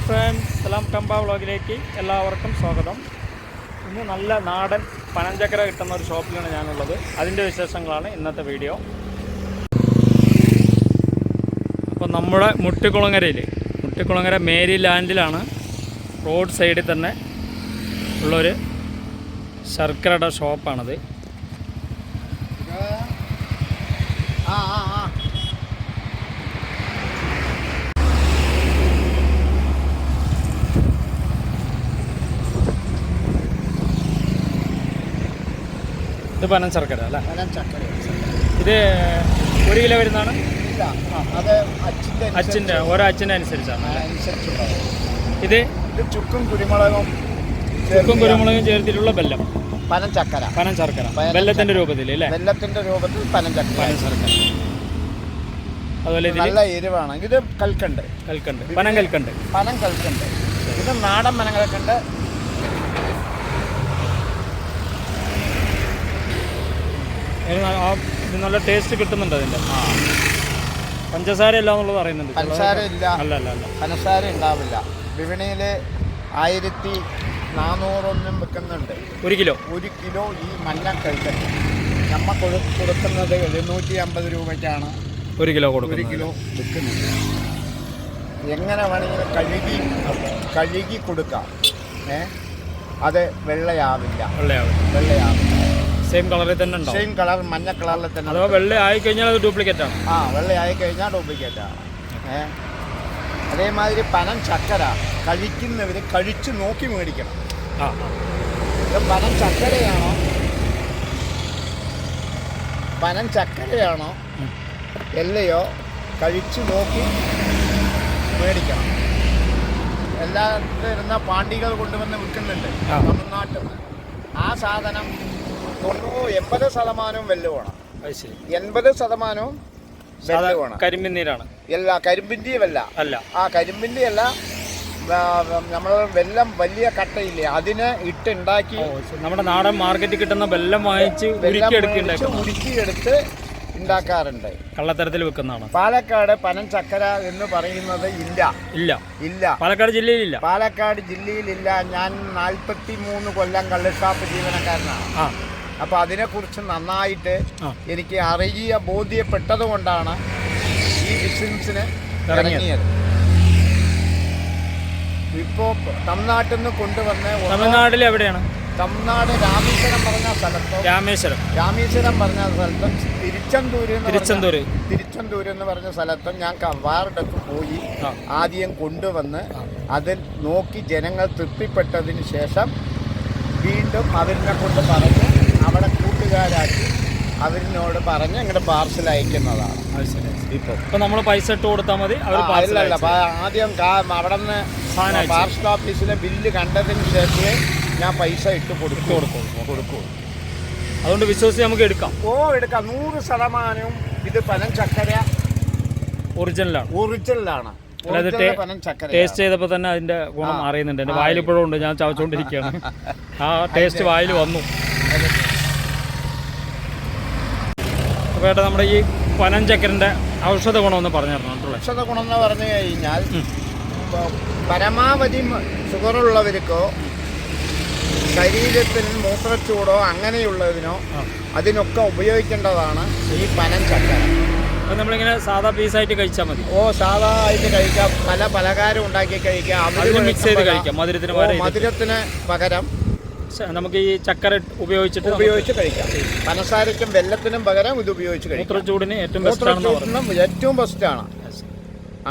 Hi friends സലാം കമ്പ വ്ളോഗിലേക്ക് എല്ലാവർക്കും സ്വാഗതം. ഇന്ന് നല്ല നാടൻ പനഞ്ചക്കര കിട്ടുന്ന ഒരു ഷോപ്പിലാണ് ഞാനുള്ളത്. അതിന്റെ വിശേഷങ്ങളാണ് ഇന്നത്തെ വീഡിയോ. അപ്പോൾ നമ്മുടെ മുട്ടിക്കുളങ്ങരയിൽ മുട്ടിക്കുളങ്ങര മേരി ലാൻഡിലാണ് റോഡ് സൈഡിൽ തന്നെ ഉള്ളൊരു ശർക്കരയുടെ ഷോപ്പാണത് ആ ആ ആ ഇത് പനം ശർക്കര അല്ലേ? പനം ചക്കര ഇത് ഒരു കിലോ വരുന്നതാണ്? അത് അച്ഛന്റെ അച്ഛന്റെ ഓരോ അച്ഛന്റെ അനുസരിച്ചാണ് ഇത്? ഇത് ചുക്കും കുരുമുളകും ചുക്കും കുരുമുളകും ചേർത്തിട്ടുള്ള ബെല്ലം. പനം ചക്കര പനം ശർക്കര. ബെല്ലത്തിന്റെ രൂപത്തിൽ അല്ലേ? ബെല്ലത്തിന്റെ രൂപത്തിൽ പനം ചക്കര പനം ശർക്കര. അതുപോലെ നല്ല എരിവാണ്. ഇത് കൽക്കണ്ട്. കൽക്കണ്ട്. പനം കൽക്കണ്ട്. പനം കൽക്കണ്ട്. ഇത് നാടൻ പനം കൽക്കണ്ട് അതിന് ന- ആ ഇത് നല്ല ടേസ്റ്റ് കിട്ടുന്നുണ്ട് അതിന്റെ പഞ്ചസാര ഇല്ല എന്നുള്ളത് അറിയുന്നുണ്ട് പഞ്ചസാര ഇല്ല. അല്ല അല്ല അല്ല. പഞ്ചസാര ഉണ്ടാവില്ല. വിപണിയിൽ ആയിരത്തി നാനൂറൊന്നും വെക്കുന്നുണ്ട് ഒരു കിലോ? ഒരു കിലോ ഈ മഞ്ഞ കൽക്കണ്ട് നമ്മ കൊടു- കൊടുക്കുന്നത് എഴുന്നൂറ്റി അമ്പത് രൂപയ്ക്കാണ്. ഒരു കിലോ ഒരു കൊടുക്കും കിലോ വിൽക്കുന്നത് എങ്ങനെ വേണമെങ്കിലും കഴുകി കഴുകി കൊടുക്കാം. ഏ? അത് വെള്ളയാവില്ല. വെള്ളയാവില്ല. വെള്ളയാവില്ല. സെയിം കളറിൽ തന്നെ ഉണ്ടാവും. സെയിം കളർ മഞ്ഞ കളറിൽ തന്നെ അഥവാ വെള്ള ആയി കഴിഞ്ഞാൽ അത് ഡ്യൂപ്ലിക്കേറ്റ് ആണ്. ആ വെള്ള ആയി കഴിഞ്ഞാൽ ഡ്യൂപ്ലിക്കേറ്റ് ആണ് ഏ? അതേമാതിരി പനം ചക്കര കഴിക്കുന്നവർ കഴിച്ച് നോക്കി മേടിക്കണം. ആ പനം ചക്കരയാണോ? പനം ചക്കരയാണോ. എല്ലയോ കഴിച്ചു നോക്കി മേടിക്കണം. എല്ലാത്തിരുന്ന പാണ്ടികൾ കൊണ്ടുവന്ന് വിൽക്കുന്നുണ്ട്. തമിഴ്നാട്ടിൽ ആ സാധനം തൊണ്ണൂറ് എൺപത് ശതമാനവും വെല്ലുവാണ്. എൺപത് ശതമാനവും വെല്ലുവാണ്. കരിമ്പിന്നീരാണ് എല്ലാ കരിമ്പിന്റെയും അല്ല അല്ല. ആ കരിമ്പിന്റെ അല്ല നമ്മൾ വെല്ലം വലിയ കട്ടയില്ലേ അതിനെ ഇട്ടുണ്ടാക്കി നമ്മുടെ നാടൻ മാർക്കറ്റിൽ കിട്ടുന്ന വെല്ലം വാങ്ങിച്ച് ഉരുക്കിയെടുത്ത് ഉണ്ടാക്കാറുണ്ട്. കള്ളത്തരത്തിൽ വെക്കുന്നതാണ്. പാലക്കാട് പനം ചക്കര എന്ന് പറയുന്നത് ഇല്ല. ഇല്ല. ഇല്ല. പാലക്കാട് ജില്ലയിലില്ല പാലക്കാട് ജില്ലയിലില്ല ഞാൻ നാൽപ്പത്തി മൂന്ന് കൊല്ലം കള്ളുഷാപ്പ് ജീവനക്കാരനാണ്. ആ. അപ്പോൾ അതിനെക്കുറിച്ച് നന്നായിട്ട് എനിക്ക് അറിയ ബോധ്യപ്പെട്ടത് കൊണ്ടാണ് ഈ ബിസിനസ്സിന് ഇറങ്ങിയത്. ഇപ്പോ ഇപ്പോൾ തമിഴ്നാട്ടിൽ നിന്ന് കൊണ്ടുവന്ന് തമിഴ്നാട്ടിൽ എവിടെയാണ്? തമിഴ്നാട് രാമേശ്വരം പറഞ്ഞ സ്ഥലത്ത് രാമേശ്വരം. രാമേശ്വരം പറഞ്ഞ സ്ഥലത്തും തിരുച്ചെന്തൂര് തിരുച്ചന്തൂര്. തിരുച്ചന്തൂര് എന്ന് പറഞ്ഞ സ്ഥലത്തും ഞാൻ വാർഡൊക്കെ പോയി ആദ്യം കൊണ്ടുവന്ന്. അതിൽ നോക്കി ജനങ്ങൾ തൃപ്തിപ്പെട്ടതിന് ശേഷം വീണ്ടും അവരിനെ കൊണ്ട് പറഞ്ഞ് അവിടെ കൂട്ടുകാരാക്കി അവരിനോട് പറഞ്ഞ് ഇങ്ങോട്ട് പാർസൽ അയക്കുന്നതാണ്. ഇപ്പോൾ ഇപ്പൊ. നമ്മൾ പൈസ ഇട്ട് കൊടുത്താൽ മതി അല്ല ആദ്യം അവിടെ നിന്ന് പാർസൽ ഓഫീസിലെ ബില്ല് കണ്ടതിന് ശേഷമേ ഞാൻ പൈസ ഇട്ട് കൊടുക്കും. കൊടുക്കും. കൊടുക്കും. അതുകൊണ്ട് വിശ്വസിച്ച് നമുക്ക് എടുക്കാം. ഓ എടുക്കാം. നൂറ് ശതമാനവും ഇത് പനം ചക്കര ഒറിജിനലാണ് ഒറിജിനലാണ് ടേസ്റ്റ് ചെയ്തപ്പോൾ തന്നെ അതിന്റെ ഗുണം. അറിയുന്നുണ്ട്. എന്റെ വായിലിപ്പോഴും ഉണ്ട് ഞാൻ ചവച്ചുകൊണ്ടിരിക്കുകയാണ് ആ ടേസ്റ്റ് വായിൽ വന്നു. അപ്പോൾ ഏട്ടാ നമ്മുടെ ഈ പനഞ്ചക്കറിന്റെ ഔഷധ ഗുണം ഒന്ന് പറഞ്ഞു തരണം ഔഷധ ഗുണം എന്ന് പറഞ്ഞു കഴിഞ്ഞാൽ പരമാവധി ഷുഗറുള്ളവർക്കോ ശരീരത്തിന് മൂത്രച്ചൂടോ അങ്ങനെയുള്ളതിനോ. അതിനൊക്കെ ഉപയോഗിക്കേണ്ടതാണ് ഈ പനം ചക്കര അപ്പോൾ നമ്മളിങ്ങനെ സാധാ പീസായിട്ട് കഴിച്ചാൽ മതി. ഓ സാധാ ആയിട്ട് കഴിക്കാം. പല പലകാരം ഉണ്ടാക്കി കഴിക്കാം. മിക്സ് ചെയ്ത് കഴിക്കാം. മധുരത്തിന് മധുരത്തിന് പകരം നമുക്ക് ഈ ചക്കര ഉപയോഗിച്ചിട്ട് ഉപയോഗിച്ച് കഴിക്കാം. പനസാരയ്ക്കും വെല്ലത്തിനും പകരം ഇത് ഉപയോഗിച്ച് കഴിക്കാം. ചൂടിന് ഏറ്റവും ബെസ്റ്റ് ഏറ്റവും ബെസ്റ്റാണ്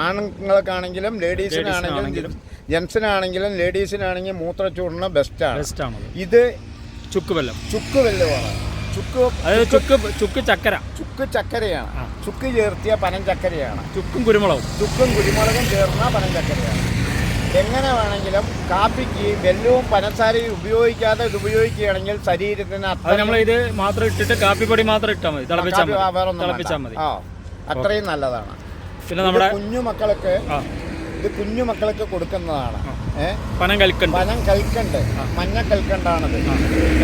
ആണുങ്ങൾക്കാണെങ്കിലും ലേഡീസിനാണെങ്കിലും. ജെൻസിനാണെങ്കിലും ലേഡീസിനാണെങ്കിലും മൂത്രച്ചൂടിന് ബെസ്റ്റാണ് ബെസ്റ്റ് ആണ്. ഇത് ചുക്ക് വെല്ലം ചുക്ക് വെല്ലമാണ് ചുക്ക് ചുക്ക് ചുക്ക് ചക്കര. ചുക്ക് ചക്കരയാണ്. ചുക്ക് ചേർത്തിയ പനം ചക്കരയാണ്. ചുക്കും കുരുമുളകും. ചുക്കും കുരുമുളകും ചേർന്ന പനം ചക്കരയാണ്. എങ്ങനെ വേണമെങ്കിലും കാപ്പിക്ക് വെല്ലവും പനസാരയും ഉപയോഗിക്കാതെ ഇത് ഉപയോഗിക്കുകയാണെങ്കിൽ ശരീരത്തിന് നമ്മൾ ഇത് മാത്രം ഇട്ടിട്ട് കാപ്പിപ്പൊടി മാത്രം ഇട്ടാൽ മതി. തിളപ്പിച്ചാൽ മതി. ആ അത്രയും നല്ലതാണ്. പിന്നെ നമ്മുടെ കുഞ്ഞു മക്കൾക്ക് ഇത് കുഞ്ഞു മക്കൾക്ക് കൊടുക്കുന്നതാണ്. പനം കൽക്കണ്ട്. പനം കൽക്കണ്ട്. മഞ്ഞ കൽക്കണ്ടാണത്.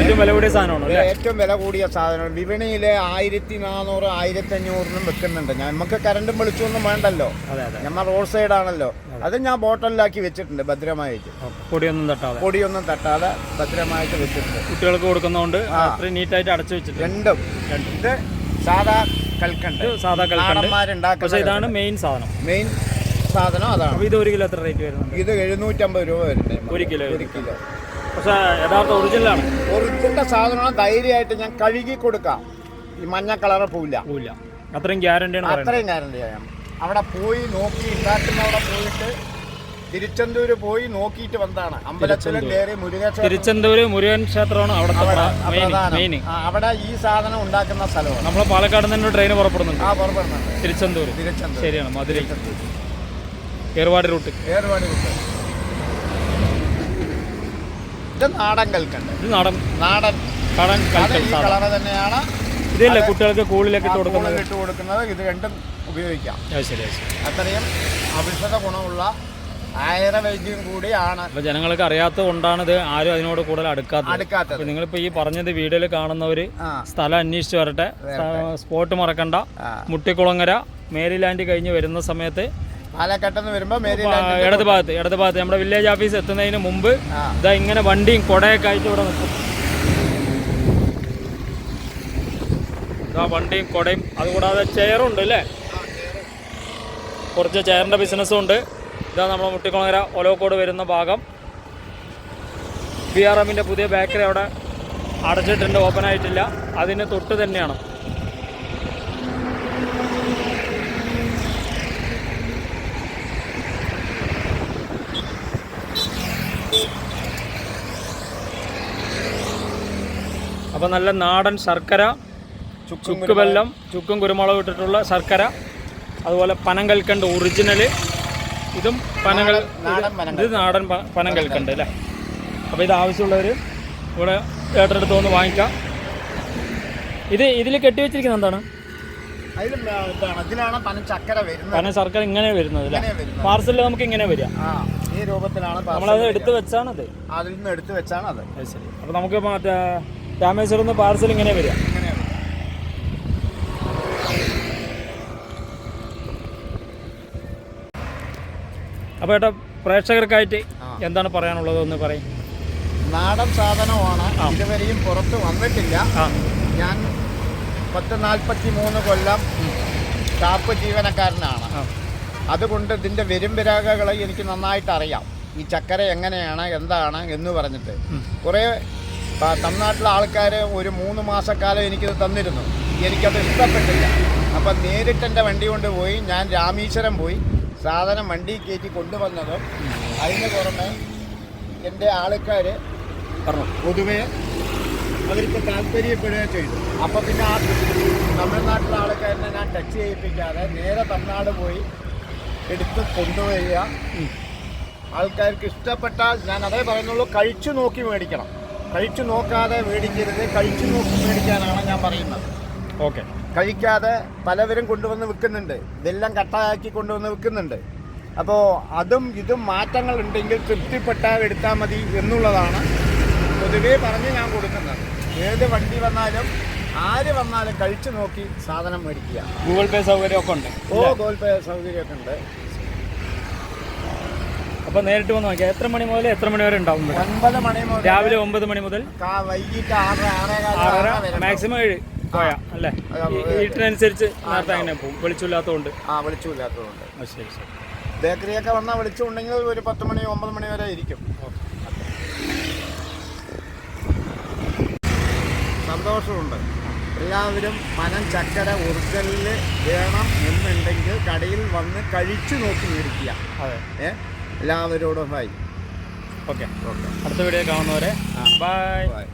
ഏറ്റവും വില കൂടിയ സാധനമാണ് ഏറ്റവും വില കൂടിയ സാധനമാണ്. വിപണിയിൽ ആയിരത്തി നാനൂറ് ആയിരത്തി അഞ്ഞൂറിനും വെക്കുന്നുണ്ട്. നമുക്ക് കറണ്ടും വെളിച്ചൊന്നും വേണ്ടല്ലോ. അതെ അതെ. നമ്മൾ റോഡ് സൈഡ് ആണല്ലോ അത് ഞാൻ ബോട്ടലിലാക്കി വെച്ചിട്ടുണ്ട് ഭദ്രമായിട്ട്. പൊടിയൊന്നും തട്ടാതെ. പൊടിയൊന്നും തട്ടാതെ ഭദ്രമായിട്ട് വെച്ചിട്ടുണ്ട്. കുട്ടികൾക്ക് കൊടുക്കുന്നതുകൊണ്ട് നീറ്റായിട്ട് അടച്ചു വെച്ചിട്ടുണ്ട്. രണ്ടും. ഇത് സാധാ കൽക്കണ്ട്. സാധാ കൽക്കണ്ട്. പക്ഷെ ഇതാണ് മെയിൻ സാധനം. മെയിൻ സാധനം അതാണ്. ഇത് ഒരു കിലോ എത്ര റേറ്റ് വരുന്നുണ്ട്? ഇത് എഴുന്നൂറ്റമ്പത് രൂപ വരുന്നത് ഒരു കിലോ ഒരു കിലോ. പക്ഷേ യഥാർത്ഥ ഒറിജിനലാണ് ഒറിജിനൽ സാധനമാണ്. ധൈര്യമായിട്ട് ഞാൻ കഴുകി കൊടുക്കാം. ഈ മഞ്ഞ കളറ് പൂല പോവില്ല. അത്രയും ഗ്യാരണ്ടിയാണ് പറയുന്നത്. അത്രയും ഗ്യാരണ്ടി ചെയ്യാം അവിടെ പോയി നോക്കി ഉണ്ടാക്കുന്നവിടെ പോയിട്ട് തിരുച്ചെന്തൂര് പോയി നോക്കിയിട്ട് വന്നതാണ്. അമ്പലത്തിലും കയറി മുരുകൻ തിരുച്ചെന്തൂര് മുരുകൻ ക്ഷേത്രമാണ് അവിടുത്തെ അവിടെ മെയിൻ ആ, അവിടെ ഈ സാധനം ഉണ്ടാക്കുന്ന സ്ഥലമാണ്. നമ്മൾ പാലക്കാട് നിന്ന് ട്രെയിൻ പുറപ്പെടുന്നുണ്ട്. ആ പുറപ്പെടുന്നുണ്ട്. തിരുച്ചെന്തൂര്. തിരുച്ചെന്തൂർ ശരിയാണ് മധുരൈ. ഏർവാടി റൂട്ട്. ഏർവാടി റൂട്ട്. ഇത് നാടൻ കൽക്കണ്ട് ഇത് നാടൻ നാടൻ. കടൻ കൽക്കൽ സാധനം തന്നെയാണ്. ഇതല്ലേ കുട്ടികൾക്ക് കൂളിലൊക്കെ ഇട്ട് കൊടുക്കുന്നത്? ഇട്ട് കൊടുക്കുന്നത്. ഇത് രണ്ടും ഉപയോഗിക്കാം. ശരി അത് ശരി. അത്രയും ഔഷധ ഗുണമുള്ള ആയുർവേദ്യം കൂടിയാണ്. അപ്പൊ ജനങ്ങൾക്ക് അറിയാത്ത കൊണ്ടാണ് ഇത് ആരും അതിനോട് കൂടുതൽ അടുക്കാത്തത്. അടുക്കാത്തത്. നിങ്ങളിപ്പോ ഈ പറഞ്ഞത് വീഡിയോയിൽ കാണുന്നവര് സ്ഥലം അന്വേഷിച്ചു വരട്ടെ. സ്പോട്ട് മറക്കണ്ട. മുട്ടിക്കുളങ്ങര മേരിലാൻഡ് കഴിഞ്ഞ് വരുന്ന സമയത്ത് പാലക്കാട്ടിൽ നിന്ന് വരുമ്പോൾ ഇടത് ഭാഗത്ത് ഇടത് ഭാഗത്ത്. നമ്മുടെ വില്ലേജ് ഓഫീസ് എത്തുന്നതിന് മുമ്പ് ഇതാ ഇങ്ങനെ വണ്ടിയും കുടയൊക്കെ ആയിട്ട് ഇവിടെ നിൽക്കും ഇതാ വണ്ടിയും കുടയും അതുകൂടാതെ ചെയറും ഉണ്ട് അല്ലേ? കുറച്ച് ചെയറിന്റെ ബിസിനസ്സും ഉണ്ട്. ഇതാ നമ്മുടെ മുട്ടിക്കുളങ്ങര ഒലോക്കോട് വരുന്ന ഭാഗം. ബി ആർ എമ്മിന്റെ പുതിയ ബേക്കറി അവിടെ അടച്ചിട്ടുണ്ട് ഓപ്പൺ ആയിട്ടില്ല. അതിന് തൊട്ട് തന്നെയാണ്. അപ്പോൾ നല്ല നാടൻ ശർക്കര ചുക്ക് വെല്ലം ചുക്കും കുരുമുളകും ഇട്ടിട്ടുള്ള ശർക്കര അതുപോലെ പനം കൽക്കണ്ട് ഒറിജിനൽ ഇതും പനകൾ നാടൻ പനം ഇത് നാടൻ പനം കൽക്കണ്ട് അല്ലേ? അപ്പോൾ ഇത് ആവശ്യമുള്ളവർ ഇവിടെ ഏട്ടടുത്ത് വന്ന് വാങ്ങിക്കാം. ഇത് ഇതിൽ കെട്ടി വെച്ചിരിക്കുന്നത് എന്താണ് പനം ശർക്കര ഇങ്ങനെ വരുന്നത് അല്ലേ? പാർസലിൽ നമുക്ക് ഇങ്ങനെ വരിക. ഈ രൂപത്തിലാണ് നമ്മളത് എടുത്ത് വെച്ചാണത്. അതിൽ നിന്ന് എടുത്തു വെച്ചാണ് അത് അത് ശരി. അപ്പോൾ നമുക്ക് മറ്റേ രാമേശ്വരം നിന്ന് പാർസൽ ഇങ്ങനെ വരിക. അപ്പൊ അപ്പോൾ ഏട്ടാ പ്രേക്ഷകർക്കായിട്ട് എന്താണ് പറയാനുള്ളത് ഒന്ന് പറയും. നാടൻ സാധനമാണ്. ഇതുവരെയും പുറത്ത് വന്നിട്ടില്ല. ഞാൻ പത്ത് നാൽപ്പത്തി മൂന്ന് കൊല്ലം സ്റ്റാഫ് ജീവനക്കാരനാണ്. അതുകൊണ്ട് ഇതിന്റെ വരുംവിരാഗകളെ എനിക്ക് നന്നായിട്ട് അറിയാം ഈ ചക്കര എങ്ങനെയാണ് എന്താണ് എന്ന് പറഞ്ഞിട്ട്. കുറേ തമിഴ്നാട്ടിലെ ആൾക്കാർ ഒരു മൂന്ന് മാസക്കാലം എനിക്കിത് തന്നിരുന്നു. എനിക്കത് ഇഷ്ടപ്പെട്ടില്ല. അപ്പം നേരിട്ട് എന്റെ വണ്ടി കൊണ്ട് പോയി ഞാൻ രാമീശ്വരം പോയി സാധനം വണ്ടി കയറ്റി കൊണ്ടുവന്നതും അതിന് പുറമെ എന്റെ ആൾക്കാർ പറഞ്ഞു. പൊതുവേ അവർക്ക് താല്പര്യപ്പെടുകയും ചെയ്തു. അപ്പോൾ പിന്നെ ആ തമിഴ്നാട്ടിലെ ആൾക്കാരനെ ഞാൻ ടച്ച് ചെയ്യിപ്പിക്കാതെ നേരെ തമിഴ്നാട് പോയി എടുത്ത് കൊണ്ടുവരിക. ആൾക്കാർക്ക് ഇഷ്ടപ്പെട്ടാൽ ഞാൻ അതേ പറയുന്നുള്ളൂ കഴിച്ചു നോക്കി മേടിക്കണം. കഴിച്ചു നോക്കാതെ മേടിക്കരുത് കഴിച്ചു നോക്കി മേടിക്കാനാണ് ഞാൻ പറയുന്നത്. ഓക്കെ. കഴിക്കാതെ പലവരും കൊണ്ടുവന്ന് വിൽക്കുന്നുണ്ട്. ഇതെല്ലാം കട്ടാക്കി കൊണ്ടുവന്ന് വിൽക്കുന്നുണ്ട്. അപ്പോൾ അതും ഇതും മാറ്റങ്ങൾ ഉണ്ടെങ്കിൽ തൃപ്തിപ്പെട്ടാൽ എടുത്താൽ മതി എന്നുള്ളതാണ് പൊതുവേ പറഞ്ഞ് ഞാൻ കൊടുക്കുന്നത്. ഏത് വണ്ടി വന്നാലും ആര് വന്നാലും കഴിച്ചു നോക്കി സാധനം മേടിക്കുക. ഗൂഗിൾ പേ സൗകര്യമൊക്കെ ഉണ്ട്. ഓ ഗൂഗിൾ പേ സൗകര്യമൊക്കെ ഉണ്ട്. അപ്പോൾ നേരിട്ട് വന്ന് നോക്കിയാൽ എത്ര മണി മുതൽ എത്ര മണി വരെ ഉണ്ടാവും? ഒൻപത് മണി മുതൽ രാവിലെ ഒമ്പത് മണി മുതൽ വൈകിട്ട് ആറ് ആറര മാക്സിമം ഏഴ് പോയാ അല്ലേ? വീട്ടിനനുസരിച്ച് നേരത്തെ അങ്ങനെ പോകും. വെളിച്ചില്ലാത്തതുകൊണ്ട് ആ വെളിച്ചമില്ലാത്തതുകൊണ്ട് ശരി ശരി. ബേക്കറിയൊക്കെ വന്നാൽ വിളിച്ചുണ്ടെങ്കിൽ ഒരു പത്ത് മണി ഒമ്പത് മണി വരെ ഇരിക്കും. സന്തോഷമുണ്ട്. എല്ലാവരും മനം ചക്കര ഒറിജിനലിൽ വേണം എന്നുണ്ടെങ്കിൽ കടയിൽ വന്ന് കഴിച്ചു നോക്കി മേടിക്കുക. അതെ. ഏ? എല്ലാവരോടും ഹായ് ഓക്കെ ഓക്കെ അടുത്ത വീഡിയോ കാണുന്നവരെ ബൈ ബൈ